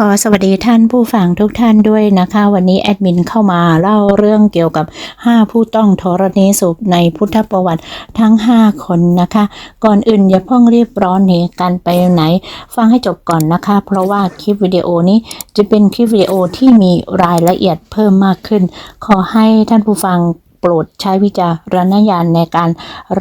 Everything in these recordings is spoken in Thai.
ขอสวัสดีท่านผู้ฟังทุกท่านด้วยนะคะ วันนี้แอดมินเข้ามาเล่าเรื่องเกี่ยวกับ 5 ผู้ต้องธรณีสูบในพุทธประวัติทั้ง 5 คนนะคะ ก่อนอื่นอย่าเพิ่งรีบร้อนเหกันไปไหน ฟังให้จบก่อนนะคะ เพราะว่าคลิปวิดีโอนี้จะเป็นคลิปวิดีโอที่มีรายละเอียดเพิ่มมากขึ้น ขอให้ท่านผู้ฟังโปรดใช้วิจารณญาณในการ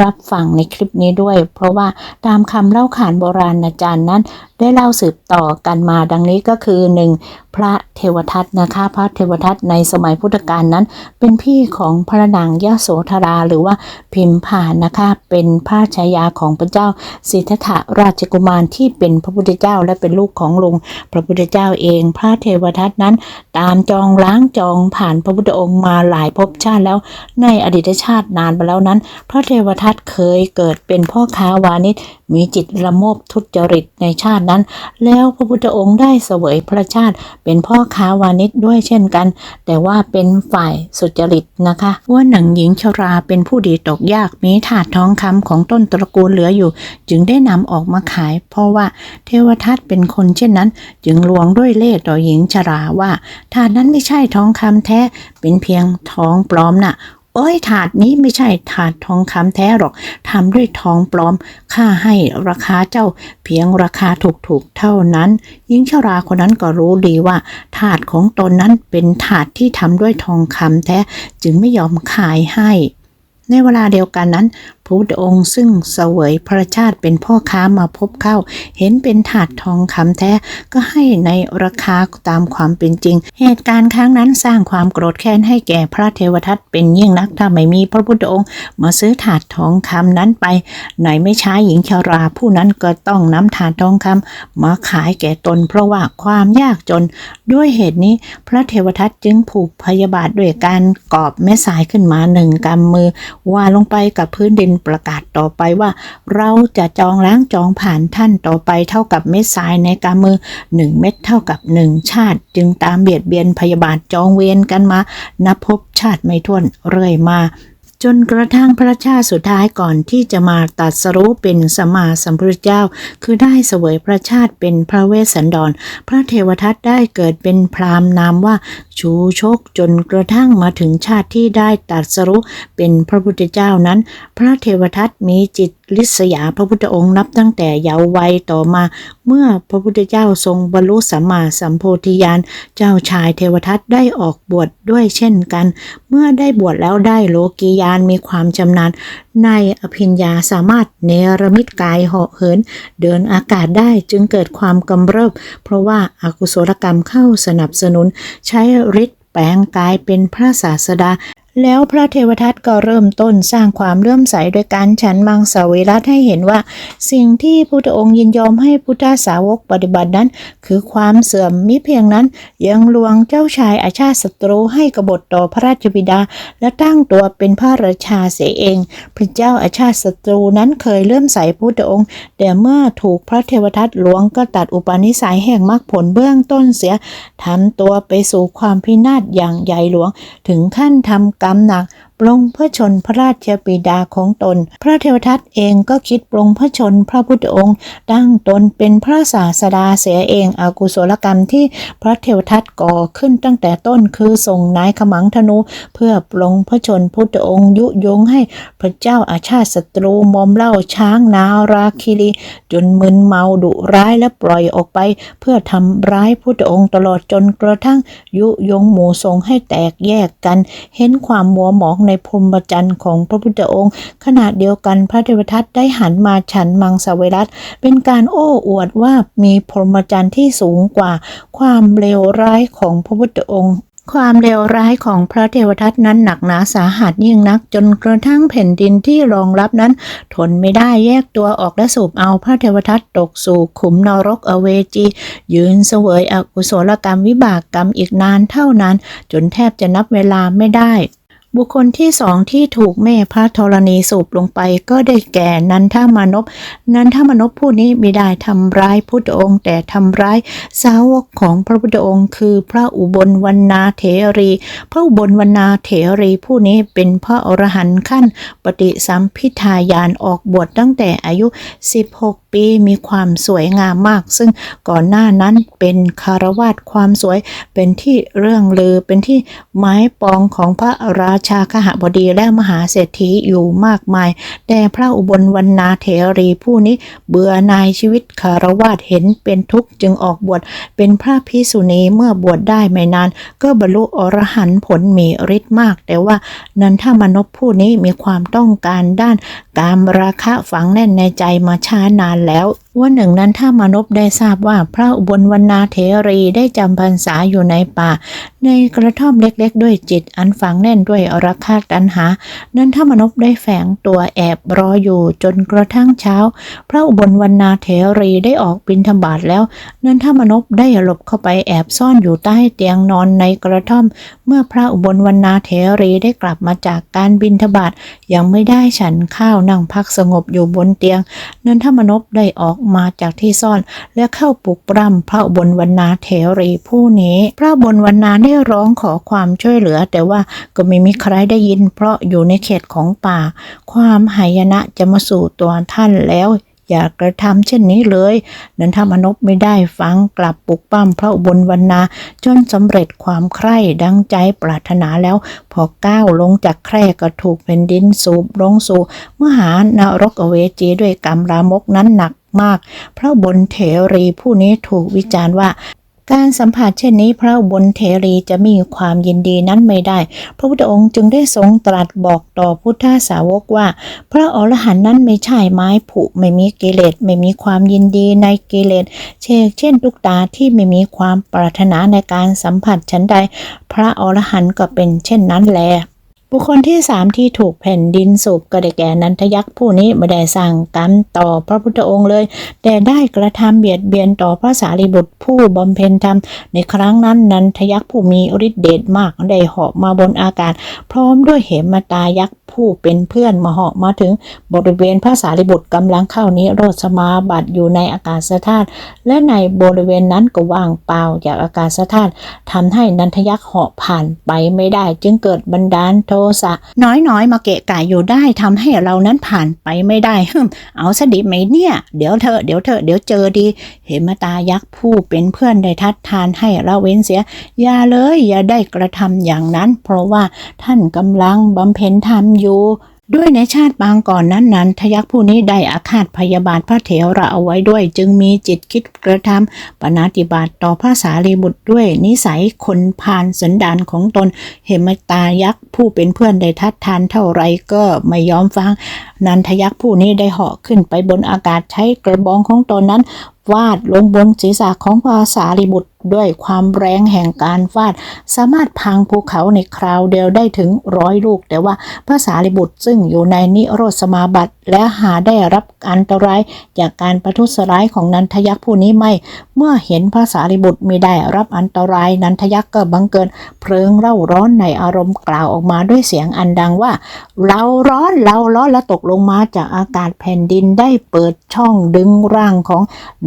รับฟังในคลิปนี้ด้วย เพราะว่าตามคำเล่าขานโบราณอาจารย์นั้นได้เล่าสืบต่อกันมาดังนี้ก็คือ 1. พระเทวทัตนะคะ พระเทวทัตในสมัยพุทธกาลนั้น เป็นพี่ของพระนางยโสธราหรือว่าพิมพานะคะ เป็นพระชายาของพระเจ้าสิทธัตถราชกุมารที่เป็นพระพุทธเจ้าและเป็นลูกของลุงพระพุทธเจ้าเอง พระเทวทัตนั้น ตามจองล้างจองผ่านพระพุทธองค์มาหลายภพชาติแล้ว ในอดีตชาตินานไปแล้วนั้น พระเทวทัตเคยเกิดเป็นพ่อค้าวานิชมีจิตละโมบทุจริตในชาตินั้น แล้วพระพุทธองค์ได้เสวยพระชาติ เป็นพ่อค้าวานิชด้วยเช่นกัน แต่ว่าเป็นฝ่ายสุจริตนะคะว่าหนังหญิงชราเป็นผู้ดีตกยากมีถาดทองคำของต้นตระกูลเหลืออยู่ จึงได้นำออกมาขาย เพราะว่าเทวทัตเป็นคนเช่นนั้น จึงลวงด้วยเล่ห์ต่อหญิงชราว่าถาดนั้นไม่ใช่ทองคำแท้เป็นเพียงทองปลอมน่ะ โอ้ยถาดนี้ไม่ใช่ถาดทองคำแท้หรอกทำด้วยทองปลอมค่าให้ราคาเจ้าเพียงราคาถูกๆเท่านั้นหญิงชราคนนั้นก็รู้ดีว่าถาดของตนนั้นเป็นถาดที่ทำด้วยทองคำแท้จึงไม่ยอมขายให้ในเวลาเดียวกันนั้น พระพุทธองค์ซึ่งเสวยพระชาติเป็นพ่อค้ามาพบเข้า เห็นเป็นถาดทองคำแท้ก็ให้ในราคาตามความเป็นจริง เหตุการณ์ครั้งนั้นสร้างความโกรธแค้นให้แก่พระเทวทัตเป็นยิ่งนักถ้าไม่มีพระพุทธองค์ มาซื้อถาดทองคำนั้นไปไหนไม่ช้าหญิงชารา ผู้นั้นก็ต้องนำถาดทองคำมาขายแก่ตน เพราะว่าความยากจน ด้วยเหตุนี้ พระเทวทัตจึงผูกพยาบาทด้วยการกอบแม่สายขึ้นมาหนึ่งกำมือวางลงไปกับพื้นดินประกาศต่อไปว่า เราจะจองล้างจองผ่านท่านต่อไปเท่ากับเม็ดทรายในกำมือหนึ่งเม็ดเท่ากับหนึ่งชาติ จึงตามเบียดเบียนพยาบาทจองเวรกันมานับพบชาติไม่ถ้วนเรื่อยมา จนกระทั่งพระชาติสุดท้ายก่อนที่จะมาตัดสรู้เป็นสมมาสัมพุทธเจ้า คือได้เสวยพระชาติเป็นพระเวสสันดร พระเทวทัตได้เกิดเป็นพราหมณ์นามว่าชูชกจนกระทั่งมาถึงชาติที่ได้ตัดสรู้เป็นพระพุทธเจ้านั้น พระเทวทัตมีจิตลิษยาพระพุทธองค์นับตั้งแต่เยาว์วัยต่อมา เมื่อพระพุทธเจ้าทรงบรรลุสัมมาสัมโพธิญาณเจ้าชายเทวทัตได้ออกบวชดด้วยเช่นกัน เมื่อได้บวชแล้วได้โลกียานมีความชำนาญในอภิญญาสามารถเนรมิตกายเหาะเหิน เดินอากาศได้จึงเกิดความกำเริบ เพราะว่าอากุศลกรรมเข้าสนับสนุนใช้ฤทธิ์แปลงกายเป็นพระศาสดา แล้วพระเทวทัตก็เริ่มต้นสร้างความเลื่อมใสโดยการฉันมังสวิรัตให้เห็นว่า สิ่งที่พุทธองค์ยินยอมให้พุทธสาวกปฏิบัตินั้น คือความเสื่อมมิเพียงนั้น ยังลวงเจ้าชายอาชาติศัตรูให้กบฏต่อพระราชบิดา และตั้งตัวเป็นพระราชาเสียเอง พระเจ้าอาชาติศัตรูนั้นเคยเลื่อมใสพุทธองค์ แต่เมื่อถูกพระเทวทัตหลวงก็ตัดอุปนิสัยแห่งมรรคผลเบื้องต้นเสียทำตัวไปสู่ความพินาศอย่างใหญ่หลวง ถึงขั้นทำกรรมหนักปลงพระชนพระราชบิดาของตน พระเทวทัตเองก็คิดปลงพระชนพระพุทธองค์ ตั้งตนเป็นพระศาสดาเสียเองอากุศลกรรมที่พระเทวทัตก่อขึ้นตั้งแต่ต้นคือส่งนายขมังธนู เพื่อปลงพระชนพุทธองค์ยุยงให้พระเจ้าอาชาติศัตรูมอมเหล่าช้างนาราคิรีจนมึนเมาดุร้ายและปล่อยออกไป เพื่อทำร้ายพุทธองค์ตลอดจนกระทั่งยุยงหมู่สงให้แตกแยกกัน เห็นความมัวหมองในพรหมจรรย์ของพระพุทธองค์ ขณะเดียวกันพระเทวทัตได้หันมาฉันมังสวิรัตเป็นการโอ้อวดว่ามีพรหมจรรย์ที่สูงกว่าความเลวร้ายของพระพุทธองค์ความเลวร้ายของพระเทวทัตนั้นหนักหนาสาหัสยิ่งนัก จนกระทั่งแผ่นดินที่รองรับนั้น ทนไม่ได้แยกตัวออกและสูบเอาพระเทวทัตตกสู่ขุมนรกอเวจี ยืนเสวยอกุศลกรรมวิบากกรรมอีกนานเท่านานจนแทบจะนับเวลาไม่ได้ บุคคลที่สองที่ถูกแม่พระธรณีสูบลงไปก็ได้แก่นันทามานพนันทามานพผู้นี้ไม่ได้ทำร้ายพุทธองค์ แต่ทำร้ายสาวกของพระพุทธองค์ คือพระอุบลวรรณาเถรี พระอุบลวรรณาเถรีผู้นี้เป็นพระอรหันต์ขั้น ปฏิสัมพิทายานออกบวชตั้งแต่อายุ 16 ปีปีมีความสวยงามมาก ซึ่งก่อนหน้านั้นเป็นคารวาสความสวยเป็นที่เรื่องลือเป็นที่ไม้ปองของพระราชาขหบดีและมหาเศรษฐีอยู่มากมาย แต่พระอุบลวรรณาเถรีผู้นี้เบื่อนายชีวิตคารวาสเห็นเป็นทุกข์จึงออกบวชเป็นพระพิสุณีเมื่อบวชได้ไม่นาน ก็บรรลุอรหันต์ผลมีฤทธิ์มาก แต่ว่านันทมนพผู้นี้มีความต้องการด้านการราคะฝังแน่นในใจมาช้านานแล้วว่าหนึ่งนั้นถ้ามนพได้ทราบว่าพระอุบลวรรณาเถรีได้จำพรรษาอยู่ในป่า ในกระท่อมเล็กๆ ด้วยจิตอันฝังแน่นด้วยอรคาตัณหา นั้นถ้ามนพได้แฝงตัวแอบรออยู่จนกระทั่งเช้า พระอุบลวรรณาเถรีได้ออกบิณฑบาตแล้ว นั้นถ้ามนพได้หลบเข้าไปแอบซ่อนอยู่ใต้เตียงนอนในกระท่อม เมื่อพระอุบลวรรณาเถรีได้กลับมาจากการบิณฑบาตยังไม่ได้ฉันข้าวนั่งพักสงบอยู่บนเตียง นันทมนพได้ออกมาจากที่ซ่อน และเข้าปลุกปล้ำพระอุบลวรรณาเถรีผู้นี้ พระอุบลวรรณาได้ร้องขอความช่วยเหลือ แต่ว่าก็ไม่มีใครได้ยิน เพราะอยู่ในเขตของป่า ความหายนะจะมาสู่ตัวท่านแล้วอย่ากระทำเช่นนี้เลยนันทมนพไม่ได้ฟังกลับปลุกปั้มพระอุบลวรรณาจนสำเร็จความใคร่ดังใจปรารถนาแล้ว พอก้าวลงจากแคร่ก็ถูกแผ่นดินสูบลงสู่มหานรกอเวจีด้วยกรรมรามกนั้นหนักมาก พระอุบลเถรีผู้นี้ถูกวิจารณ์ว่า การสัมผัสเช่นนี้พระบนเทรีจะมีความยินดีนั้นไม่ได้ พระพุทธองค์จึงได้ทรงตรัสบอกต่อพุทธสาวกว่า พระอรหันต์นั้นไม่ใช่ไม้ผุไม่มีกิเลสไม่มีความยินดีในกิเลสเช่นเช่นลูกตาที่ไม่มีความปรารถนาในการสัมผัสชั้นใด พระอรหันต์ก็เป็นเช่นนั้นแล บุคคลที่สามที่ถูกแผ่นดินสูบก็ได้แก่นันทยักษ์ผู้นี้ไม่ได้สั่งกรรมต่อพระพุทธองค์เลย แต่ได้กระทำเบียดเบียนต่อพระสารีบุตรผู้บำเพ็ญธรรม ในครั้งนั้นนันทยักษ์ผู้มีฤทธิเดชมากได้เหาะมาบนอากาศ พร้อมด้วยเหมตายักษ์ผู้เป็นเพื่อนมาเหาะมาถึงบริเวณพระสารีบุตรกำลังเข้านิโรธสมาบัติอยู่ในอากาศธาตุและในบริเวณนั้นก็ว่างเปล่าจากอากาศธาตุทำให้นันทยักษ์เหาะผ่านไปไม่ได้จึงเกิดบันดาลโทสะ น้อยๆ มาเกะกะอยู่ได้ทำให้เรานั้นผ่านไปไม่ได้ฮึมเอาสดิไหมเนี่ย เดี๋ยวเธอเดี๋ยวเธอเดี๋ยวเจอดี เหมตายักษ์ผู้เป็นเพื่อนได้ทัดทานให้เราเว้นเสีย อย่าเลยอย่าได้กระทำอย่างนั้น เพราะว่าท่านกำลังบำเพ็ญธรรมอยู่ ด้วยในชาติบางก่อนนั้นนั้นทยักษ์ผู้นี้ได้อาฆาตพยาบาทพระเถระเอาไว้ด้วย จึงมีจิตคิดกระทำปนาติบาตต่อพระสารีบุตรด้วย นิสัยคนพาลสันดานของตน เหมตายักษ์ผู้เป็นเพื่อนได้ทัดทานเท่าไรก็ไม่ยอมฟังนันทยักษ์ผู้นี้ได้เหาะขึ้นไปบนอากาศใช้กระบองของตนนั้นวาดลงบนศีรษะของพระสารีบุตรด้วยความแรงแห่งการฟาด สามารถพังภูเขาในคราวเดียวได้ถึงร้อยลูก แต่ว่าพระสารีบุตรซึ่งอยู่ในนิโรธสมาบัติ และหาได้รับอันตรายจากการประทุษร้ายของนันทยักษ์ผู้นี้ไม่ เมื่อเห็นพระสารีบุตรไม่ได้รับอันตรายนันทยักษ์ก็บังเกิดเพลิงเร่าร้อนในอารมณ์กล่าวออกมาด้วยเสียงอันดังว่า เราร้อนเราร้อนและตกลงมาจากอากาศแผ่นดินได้เปิดช่องดึงร่างของ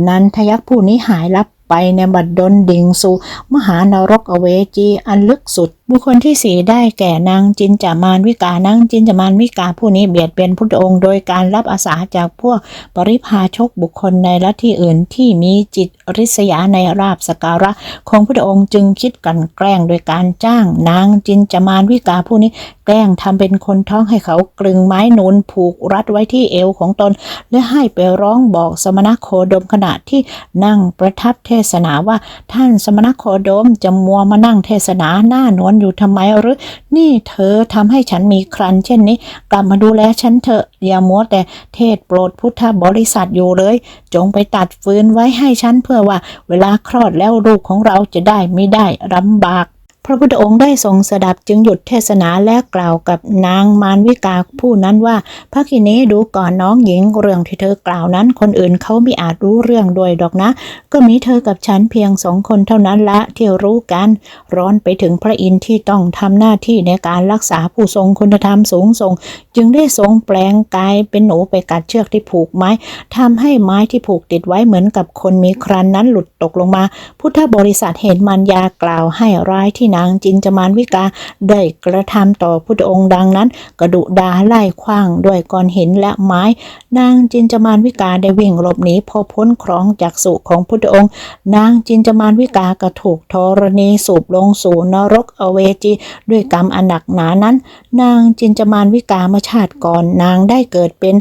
นันทยักษ์ผู้นี้หายลับไปในบัดดลดิ่งสู่มหานรกอเวจีอันลึกสุด บุคคลที่สี่ได้แก่นางจินจามานวิกานางจินจามานวิกาผู้นี้เบียดเบียนพุทธองค์โดยการรับอาสาจากพวกปริพาชกบุคคลในลัทธิอื่นที่มีจิตริษยาในราบสการะ ของพุทธองค์จึงคิดกลันแกล้งโดยการจ้างนางจินจามานวิกาผู้นี้แกล้งทำเป็นคนท้องให้เขากลึงไม้นูนผูกรัดไว้ที่เอวของตน และให้ไปร้องบอกสมณโคดมขณะที่นั่งประทับเทศนาว่าท่านสมณโคดมจะมัวมานั่งเทศนาหน้านวลอยู่ทำไมหรือ นี่เธอทำให้ฉันมีครันเช่นนี้ กลับมาดูแลฉันเถอะอย่ามัวแต่เทศโปรดพุทธบริษัทอยู่เลย จงไปตัดฟืนไว้ให้ฉันเพื่อว่า เวลาคลอดแล้วลูกของเราจะได้ไม่ได้ลำบาก ระพุทธองค์ได้ทรงสดับจึงหยุดเทศนาและกล่าวกับนางมารวิกาผู้นั้นว่าพระคินีดูก่อนน้องหญิงเรื่องที่เธอกล่าวนั้น คนอื่นเขาไม่อาจรู้เรื่องด้วยดอกนะ ก็มีเธอกับฉันเพียงสองคนเท่านั้นละที่รู้กัน ร้อนไปถึงพระอินทร์ที่ต้องทำหน้าที่ในการรักษาผู้ทรงคุณธรรมสูงส่ง จึงได้ทรงแปลงกายเป็นหนูไปกัดเชือกที่ผูกไม้ทำให้ไม้ที่ผูกติดไว้เหมือนกับคนมีครันนั้นหลุดตกลงมา พุทธบริษัทเห็นมันยากล่าวให้ร้ายที่ไหนางจินจมานวิกาได้กระทำต่อพุทธองค์ดังนั้น กระดุดาไล่ขว้างด้วยก้อนหินและไม้ นางจินจมานวิกาได้วิ่งหลบหนีพอพ้นครองจากสุของพุทธองค์ นางจินจมานวิกาก็ถูกธรณีสูบลงสู่นรกอเวจีด้วยกรรมอันหนักหนานั้น นางจินจมานวิกามื่อชาติก่อนนางได้เกิดเป็น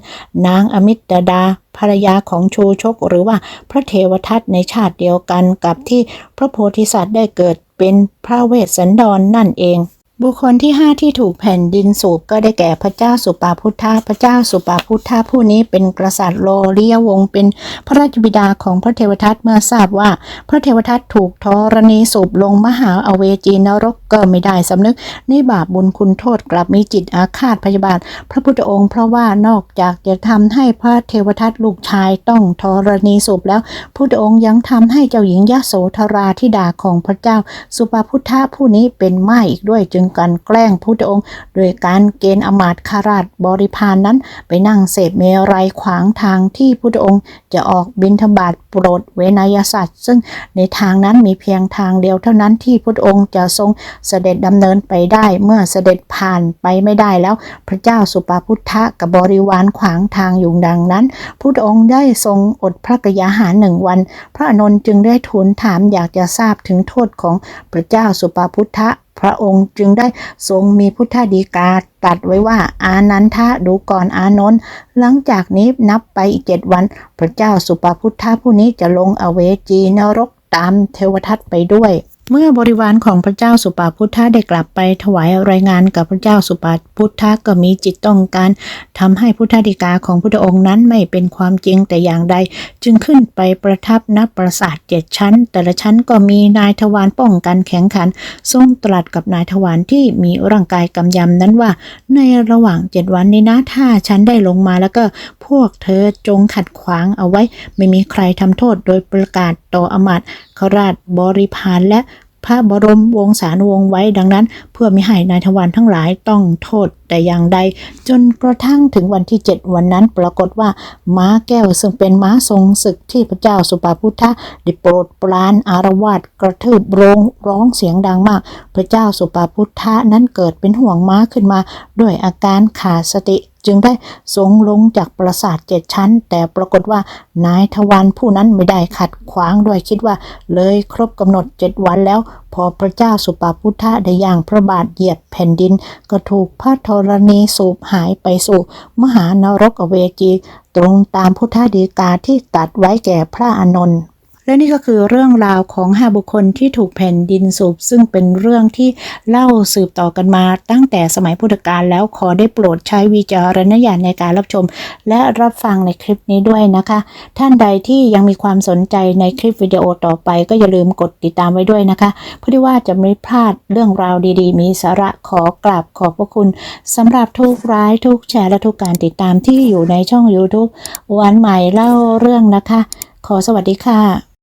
นางอมิตดาภรรยาของชูชกหรือว่าพระเทวทัตในชาติเดียวกันกับที่พระโพธิสัตว์ได้เกิด เป็นพระเวสสันดรนนั่นเอง บุคคลที่ห้าที่ถูกแผ่นดินสูบก็ได้แก่พระเจ้าสุปาพุทธะพระเจ้าสุปาพุทธะผู้นี้เป็นกษัตริย์โลเลียวงศ์เป็นพระราชบิดาของพระเทวทัตเมื่อทราบว่า พระเทวทัตถูกธรณีสูบลงมหาอเวจีนรกก็ไม่ได้สำนึกในบาปบุญคุณโทษกลับมีจิตอาฆาตพยาบาท พระพุทธองค์เพราะว่านอกจากจะทำให้พระเทวทัตลูกชายต้องธรณีสูบแล้วพุทธองค์ยังทำให้เจ้าหญิงยโสธราธิดาของพระเจ้า สุปาพุทธะผู้นี้เป็นไม่ายอีกด้วยจึงกันแกล้งพุทธองค์ โดยการเกณฑ์อมาตคาราชบริพารนั้น ไปนั่งเสพเมรัยขวางทางที่พุทธองค์จะออกบิณฑบาตโปรดเวนยสัตว์ ซึ่งในทางนั้นมีเพียงทางเดียวเท่านั้นที่พุทธองค์จะทรงเสด็จดำเนินไปได้เมื่อเสด็จผ่านไปไม่ได้แล้ว พระเจ้าสุปาพุทธะกับบริวารขวางทางอยู่ดังนั้นพุทธองค์ได้ทรงอดพระกยาหารหนึ่งวัน พระอานนท์จึงได้ทูลถามอยากจะทราบถึงโทษของพระเจ้าสุปาพุทธะพระองค์จึงได้ทรงมีพุทธดีกาตัดไว้ว่าอานันทะดูก่อนอานนท์หลังจากนี้นับไปอีกเจ็ดวัน พระเจ้าสุปาพุทธะผู้นี้จะลงอเวจีนรกตามเทวทัตไปด้วย เมื่อบริวารของพระเจ้าสุปาพุทธะได้กลับไปถวายรายงานกับพระเจ้าสุปาพุทธะก็มีจิตต้องการทำให้พุทธดีกาของพุทธองค์นั้นไม่เป็นความจริงแต่อย่างใด จึงขึ้นไปประทับณปราสาทเจ็ดชั้น แต่ละชั้นก็มีนายทวารป้องกันแข็งขัน ทรงตรัสกับนายทวารที่มีร่างกายกำยำนั้นว่า ในระหว่างเจ็ดวันนี้นะถ้าฉันได้ลงมาแล้วก็พวกเธอจงขัดขวางเอาไว้ ไม่มีใครทำโทษโดยประกาศต่ออมาต ย์ขราชบริพารและพระบรมวงศานุวงศ์ไว้ดังนั้น เพื่อไม่ให้นายทวารทั้งหลายต้องโทษแต่อย่างใด จนกระทั่งถึงวันที่ 7 วันนั้นปรากฏว่า ม้าแก้วซึ่งเป็นม้าทรงศึกที่พระเจ้าสุปาพุทธะได้โปรดปรานอารวาสกระทืบโรงร้องเสียงดังมาก พระเจ้าสุปาพุทธะนั้นเกิดเป็นห่วงม้าขึ้นมา ด้วยอาการขาดสติ จึงได้ทรงลงจากปราสาทเจ็ดชั้น แต่ปรากฏว่านายทวารผู้นั้นไม่ได้ขัดขวางด้วยคิดว่า เลยครบกำหนดเจ็ดวันแล้ว พอพระเจ้าสุปาพุทธะได้ย่างพระบาทเหยียบแผ่นดิน ก็ถูกพระธรณีสูบหายไปสู่มหานรกอเวจี ตรงตามพุทธดีกาที่ตัดไว้แก่พระอานนท์ และนี่ก็คือเรื่องราวของห้าบุคคลที่ถูกแผ่นดินสูบซึ่งเป็นเรื่องที่เล่าสืบต่อกันมาตั้งแต่สมัยพุทธกาลแล้วขอได้โปรดใช้วิจารณญาณในการรับชม และรับฟังในคลิปนี้ด้วยนะคะ ท่านใดที่ยังมีความสนใจในคลิปวิดีโอต่อไป ก็อย่าลืมกดติดตามไว้ด้วยนะคะ เพื่อที่ว่าจะไม่พลาดเรื่องราวดีๆ มีสาระขอกราบขอบพระคุณสำหรับทุกร้ายทุกแชร์และทุกการติดตามที่อยู่ในช่อง YouTube วันใหม่เล่าเรื่องนะคะ ขอสวัสดีค่ะ